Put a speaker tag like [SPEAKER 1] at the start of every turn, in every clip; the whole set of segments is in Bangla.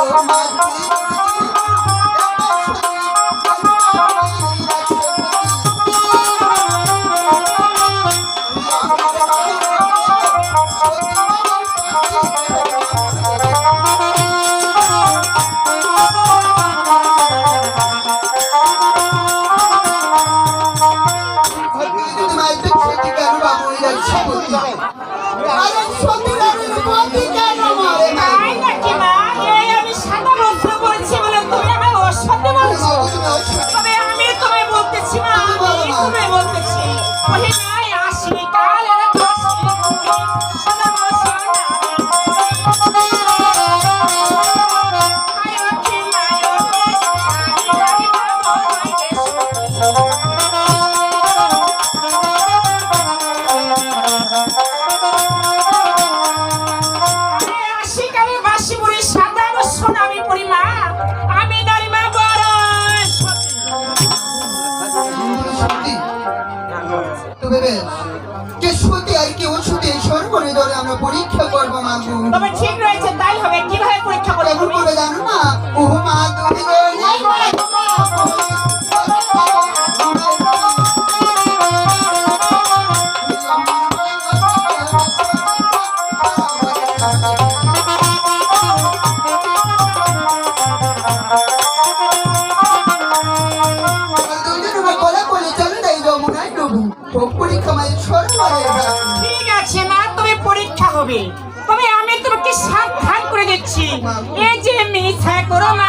[SPEAKER 1] Oh my God. হবে। তবে আমি তোমাকে সাবধান করে দিচ্ছি। এই যে মিথ্যা করো না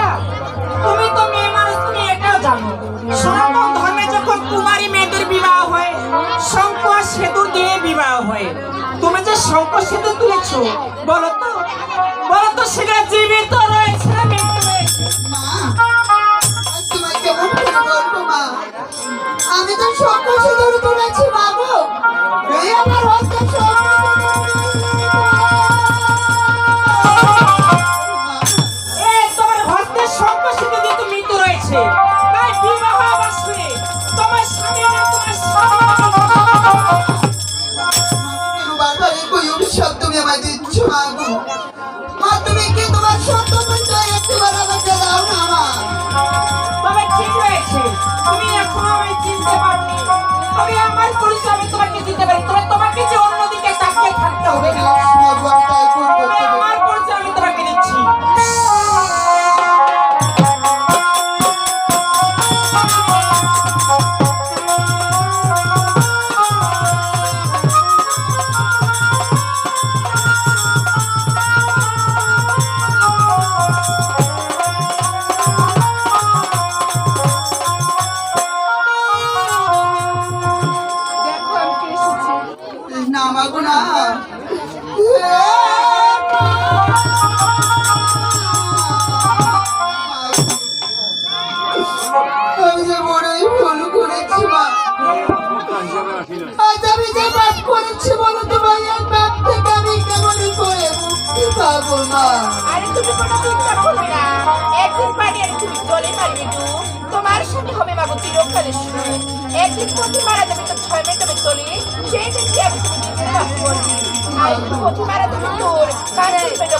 [SPEAKER 1] শঙ্খ সেতু তুলেছো। বলো সেটা জীবিত
[SPEAKER 2] আমায় দিচ্ছ মা তুমি কি তোমার সত্য পরিচয় একটিবার আমাকে দাও না মা
[SPEAKER 1] তবে ঠিক তুমি এখনও আমায় চিনতে পারোনি। তবে আমার পরিচয় আমি তোমাকে দিতে পারি। তবে তোমাকে যে অন্যদিকে তাকিয়ে থাকতে হবে। না
[SPEAKER 3] কোনো চিন্তা করবে না একদিন তুমি তোমার সাথে হবে বাবু চিরকালের সুখ একদিন পথে মারা যাবে তো ছয় মিনিট চলে সেই দিন আমি তুমি নিজের বাবু বলবি আর পথে মারা যাবে তোর কাছে পেটে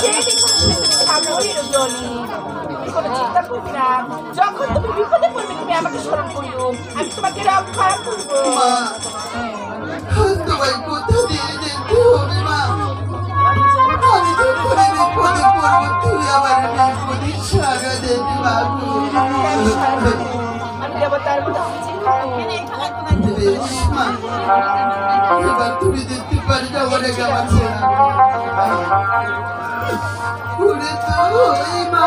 [SPEAKER 3] সেই দিন তুমি সামনের জলি কোনো চিন্তা করবি না যখন তুমি বিপদে পড়বে তুমি আমাকে স্মরণ করিও আমি তোমাকে রক্ষা করব।
[SPEAKER 2] আমার বিপদে সারা দেবে বাবু এবার তুমি দেখতে পারি না অনেক আমার ছেলে মা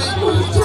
[SPEAKER 2] Christmas.